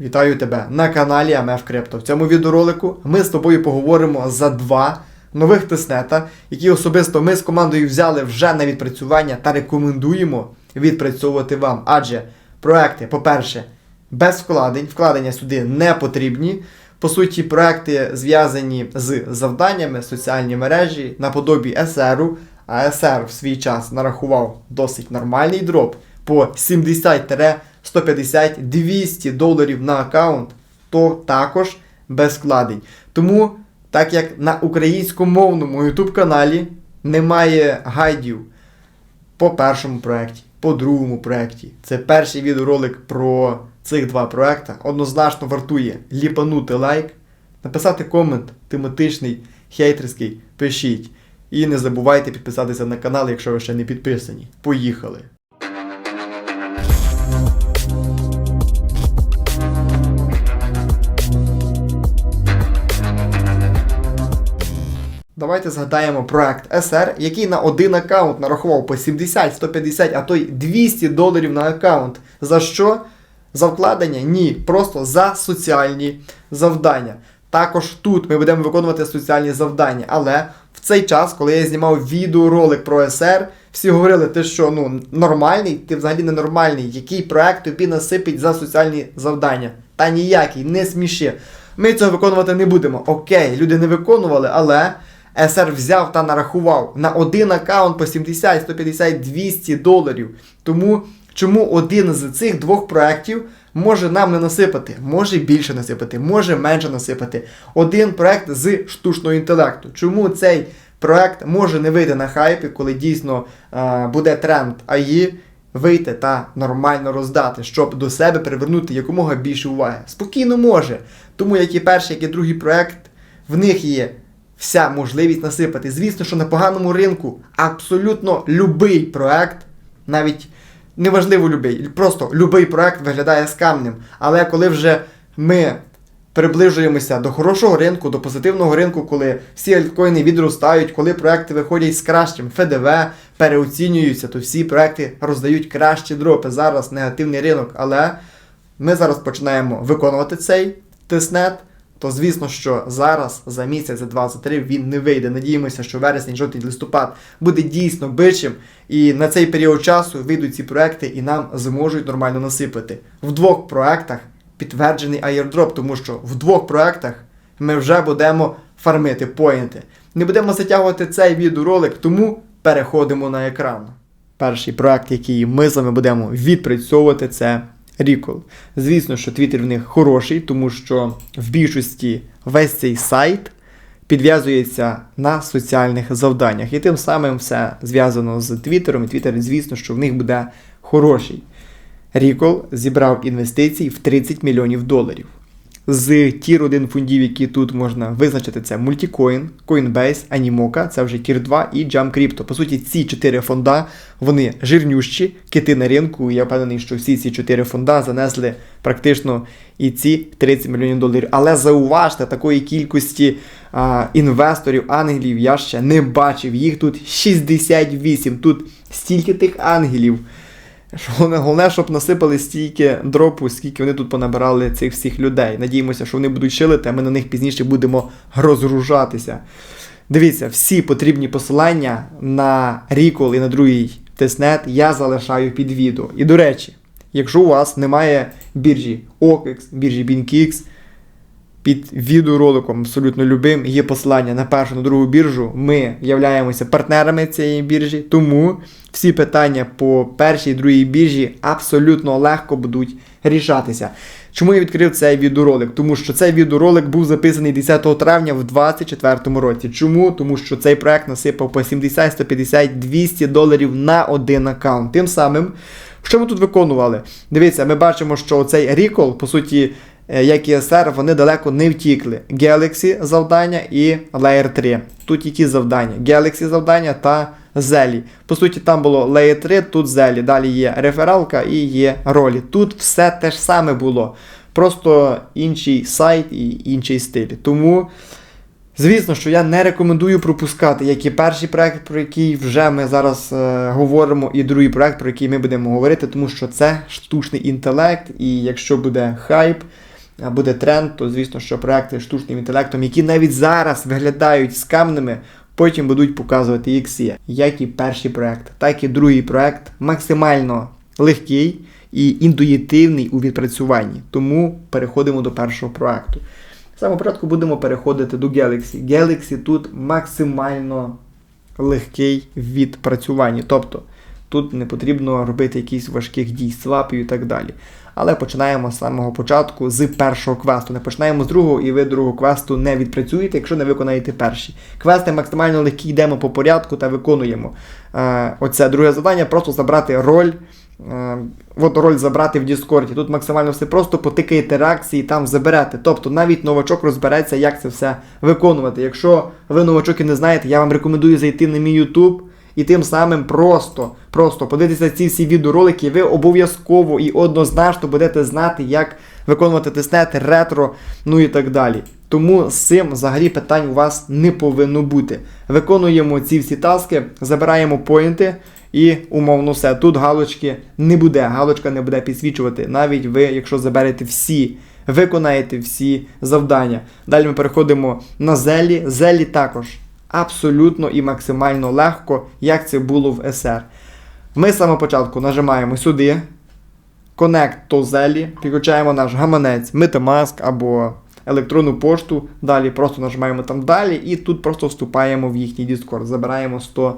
Вітаю тебе на каналі АМФ Крипто. В цьому відеоролику ми з тобою поговоримо за два нових тиснета, які особисто ми з командою взяли вже на відпрацювання та рекомендуємо відпрацьовувати вам. Адже проекти, по-перше, без вкладень, вкладення сюди не потрібні. По суті, проекти зв'язані з завданнями соціальні мережі наподобі СРу, а СР в свій час нарахував досить нормальний дроп по 70 150 200 доларів на аккаунт, то також без вкладень. Тому, так як на українськомовному YouTube каналі немає гайдів по першому проєкті, по другому проєкті, це перший відеоролик про цих два проекти, однозначно вартує ліпанути лайк, написати комент тематичний, хейтерський, пишіть. І не забувайте підписатися на канал, якщо ви ще не підписані. Поїхали! Давайте згадаємо проект SR, який на один аккаунт нарахував по 70, 150, а то й 200 доларів на аккаунт. За що? За вкладення? Ні, просто за соціальні завдання. Також тут ми будемо виконувати соціальні завдання. Але в цей час, коли я знімав відеоролик про SR, всі говорили, ти що, ну, нормальний, ти взагалі ненормальний, який проект тобі насипить за соціальні завдання. Та ніякий, не сміши. Ми цього виконувати не будемо. Окей, люди не виконували, але. СР взяв та нарахував на один аккаунт по 70, 150, 200 доларів. Тому чому один з цих двох проєктів може нам не насипати, може більше насипати, може менше насипати. Один проєкт з штучного інтелекту. Чому цей проєкт може не вийти на хайпі, коли дійсно е, буде тренд АІ, вийти та нормально роздати, щоб до себе привернути якомога більше уваги? Спокійно може. Тому як і перший, як і другий проєкт, в них є вся можливість насипати. Звісно, що на поганому ринку абсолютно любий проект, навіть неважливо любий, просто любий проект виглядає скамним. Але коли вже ми приближуємося до хорошого ринку, до позитивного ринку, коли всі альткоїни відростають, коли проекти виходять з кращим ФДВ, переоцінюються, то всі проекти роздають кращі дропи. Зараз негативний ринок, але ми зараз починаємо виконувати цей тиснет то звісно, що зараз за місяць, за два, за три він не вийде. Надіємося, що вересень, жовтень, листопад буде дійсно бичим, і на цей період часу вийдуть ці проекти і нам зможуть нормально насипати. В двох проектах підтверджений airdrop, тому що в двох проектах ми вже будемо фармити поінти. Не будемо затягувати цей відеоролик, тому переходимо на екран. Перший проект, який ми з вами будемо відпрацьовувати, це Recall. Звісно, що Twitter в них хороший, тому що в більшості весь цей сайт підв'язується на соціальних завданнях. І тим самим все зв'язано з Твіттером. І Твіттер, звісно, що в них буде хороший. Recall зібрав інвестицій в 30 мільйонів доларів. З тір 1 фондів, які тут можна визначити, це Multicoin, Coinbase, Animoca, це вже тір 2 і Jump Crypto. По суті, ці чотири фонда вони жирнющі, кити на ринку. Я впевнений, що всі ці чотири фонда занесли практично і ці 30 мільйонів доларів. Але зауважте, такої кількості а, інвесторів, ангелів я ще не бачив. Їх тут 68. Тут стільки тих ангелів. Головне, щоб насипали стільки дропу, скільки вони тут понабирали цих всіх людей. Надіємося, що вони будуть шилити, а ми на них пізніше будемо розгружатися. Дивіться, всі потрібні посилання на Рікол і на другий тестнет я залишаю під відео. І до речі, якщо у вас немає біржі OKX, біржі BinkX, під відеороликом абсолютно любим є посилання на першу, на другу біржу. Ми являємося партнерами цієї біржі, тому всі питання по першій другій біржі абсолютно легко будуть рішатися. Чому я відкрив цей відеоролик? Тому що цей відеоролик був записаний 10 травня в 2024 році. Чому? Тому що цей проект насипав по 70, 150, 200 доларів на один аккаунт. Тим самим, що ми тут виконували? Дивіться, ми бачимо, що цей Recall, по суті, як і SR, вони далеко не втікли. Galaxy завдання і Layer 3. Тут які завдання? Galaxy завдання та Зелі. По суті, там було Layer 3, тут Зелі. Далі є рефералка і є ролі. Тут все те ж саме було. Просто інший сайт і інший стиль. Тому Звісно, що я не рекомендую пропускати як і перший проект, про який вже ми зараз е, говоримо, і другий проект, про який ми будемо говорити, тому що це штучний інтелект, і якщо буде хайп, буде тренд, то звісно, що проекти з штучним інтелектом, які навіть зараз виглядають скамними, потім будуть показувати ікси. Як і перший проект, так і другий проект максимально легкий і інтуїтивний у відпрацюванні. Тому переходимо до першого проекту. В самому порядку будемо переходити до Galaxy. Galaxy тут максимально легкий в відпрацюванні. Тобто тут не потрібно робити якісь важких дій, свапів і так далі. Але починаємо з самого початку з першого квесту. Не починаємо з другого, і ви другого квесту не відпрацюєте, якщо не виконаєте перший. Квести максимально легкі, йдемо по порядку та виконуємо. Е, оце друге завдання просто забрати роль. Е, от роль забрати в Діскорді. Тут максимально все просто потикаєте реакції і там заберете. Тобто навіть новачок розбереться, як це все виконувати. Якщо ви новачок і не знаєте, я вам рекомендую зайти на мій YouTube і тим самим просто, просто подивитися ці всі відеоролики, ви обов'язково і однозначно будете знати, як виконувати тестнет, ретро, ну і так далі. Тому з цим взагалі питань у вас не повинно бути. Виконуємо ці всі таски, забираємо поінти. І умовно все. Тут галочки не буде, галочка не буде підсвічувати. Навіть ви, якщо заберете всі, виконаєте всі завдання. Далі ми переходимо на зелі. Зелі також абсолютно і максимально легко, як це було в SR. Ми з самого початку нажимаємо сюди. Connect to зелі, підключаємо наш гаманець, Metamask або електронну пошту. Далі просто нажимаємо там далі і тут просто вступаємо в їхній Discord. Забираємо 100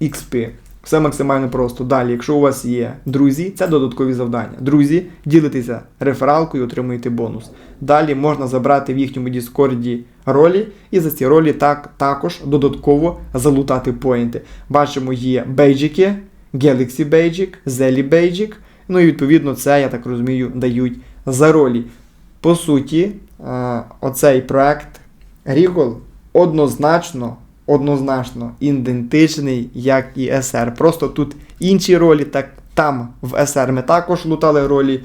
XP. Все максимально просто. Далі, якщо у вас є друзі, це додаткові завдання. Друзі, ділитеся рефералкою, отримуєте бонус. Далі можна забрати в їхньому Діскорді ролі, і за ці ролі так, також додатково залутати поінти. Бачимо, є бейджики, Galaxy Beiджик, Zelly Beiджик. Ну і відповідно це, я так розумію, дають за ролі. По суті, е, оцей проект Regal однозначно однозначно ідентичний, як і SR. Просто тут інші ролі, так там в SR ми також лутали ролі.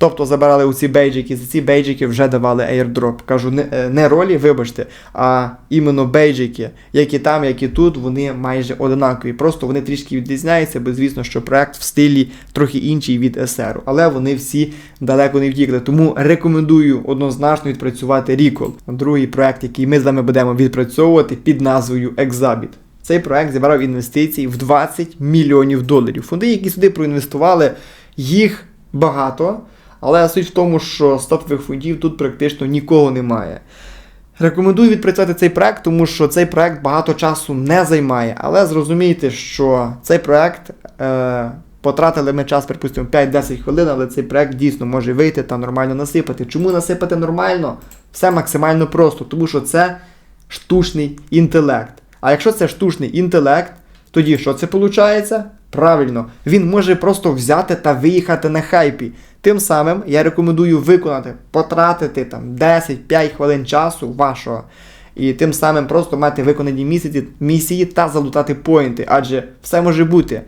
Тобто забирали у ці бейджики, за ці бейджики вже давали airdrop. Кажу, не, е, не ролі, вибачте, а іменно бейджики, які там, які тут, вони майже однакові. Просто вони трішки відрізняються, бо звісно, що проект в стилі трохи інший від SR. Але вони всі далеко не втікли. Тому рекомендую однозначно відпрацювати Recall. Другий проект, який ми з вами будемо відпрацьовувати під назвою Exabit. Цей проект зібрав інвестиції в 20 мільйонів доларів. Фонди, які сюди проінвестували, їх багато. Але суть в тому, що стартових фондів тут практично нікого немає. Рекомендую відпрацювати цей проект, тому що цей проект багато часу не займає. Але зрозумійте, що цей проект е, потратили ми час, припустимо, 5-10 хвилин, але цей проект дійсно може вийти та нормально насипати. Чому насипати нормально? Все максимально просто, тому що це штучний інтелект. А якщо це штучний інтелект, тоді що це виходить? Правильно, він може просто взяти та виїхати на хайпі. Тим самим я рекомендую виконати, потратити там 10-5 хвилин часу вашого. І тим самим просто мати виконані місяці, місії та залутати поінти, адже все може бути.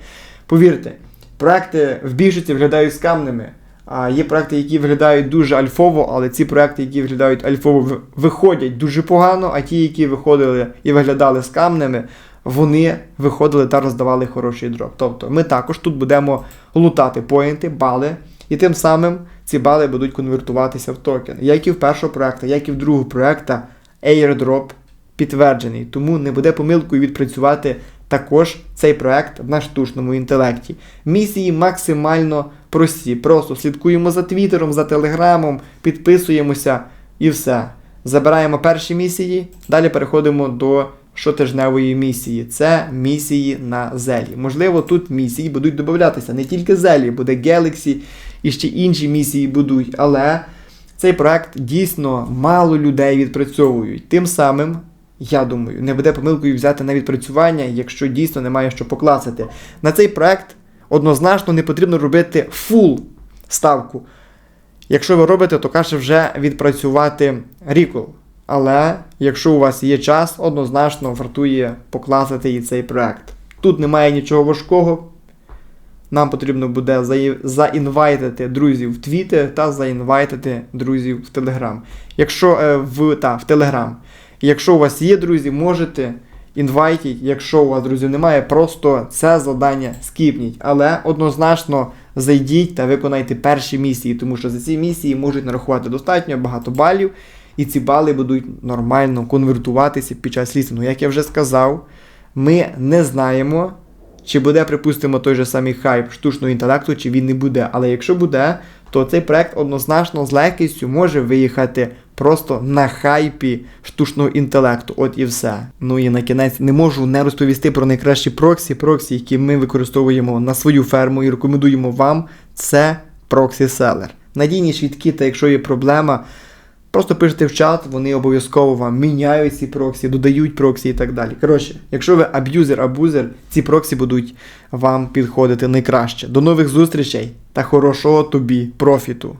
Повірте, проекти в більшості виглядають скамними. А є проекти, які виглядають дуже альфово, але ці проекти, які виглядають альфово, виходять дуже погано, а ті, які виходили і виглядали скамними, вони виходили та роздавали хороший дроп. Тобто ми також тут будемо лутати поінти, бали. І тим самим ці бали будуть конвертуватися в токен. Як і в першого проекту, як і в другого проекту, airdrop підтверджений. Тому не буде помилкою відпрацювати також цей проект на штучному інтелекті. Місії максимально прості. Просто слідкуємо за Твіттером, за Телеграмом, підписуємося і все. Забираємо перші місії, далі переходимо до щотижневої місії. Це місії на зелі. Можливо, тут місії будуть додатися. Не тільки зелі, буде Galaxy і ще інші місії будуть. Але цей проект дійсно мало людей відпрацьовують. Тим самим. Я думаю, не буде помилкою взяти на відпрацювання, якщо дійсно немає що покласти. На цей проект однозначно не потрібно робити фул ставку. Якщо ви робите, то краще вже відпрацювати рікол. Але якщо у вас є час, однозначно вартує покласти і цей проект. Тут немає нічого важкого. Нам потрібно буде заінвайтити друзів в Twitter та заінвайтити друзів в Telegram. Якщо е, в та, в Telegram. Якщо у вас є друзі, можете інвайтіть. Якщо у вас друзів немає, просто це завдання скіпніть. Але однозначно зайдіть та виконайте перші місії, тому що за ці місії можуть нарахувати достатньо багато балів, і ці бали будуть нормально конвертуватися під час лістингу. Як я вже сказав, ми не знаємо, чи буде, припустимо, той же самий хайп штучного інтелекту, чи він не буде. Але якщо буде, то цей проект однозначно з легкістю може виїхати просто на хайпі штучного інтелекту. От і все. Ну і на кінець не можу не розповісти про найкращі проксі, проксі, які ми використовуємо на свою ферму і рекомендуємо вам. Це проксі селер. Надійні швидкі, та якщо є проблема. Просто пишете в чат, вони обов'язково вам міняють ці проксі, додають проксі і так далі. Коротше, якщо ви аб'юзер-абузер, ці проксі будуть вам підходити найкраще. До нових зустрічей та хорошого тобі профіту!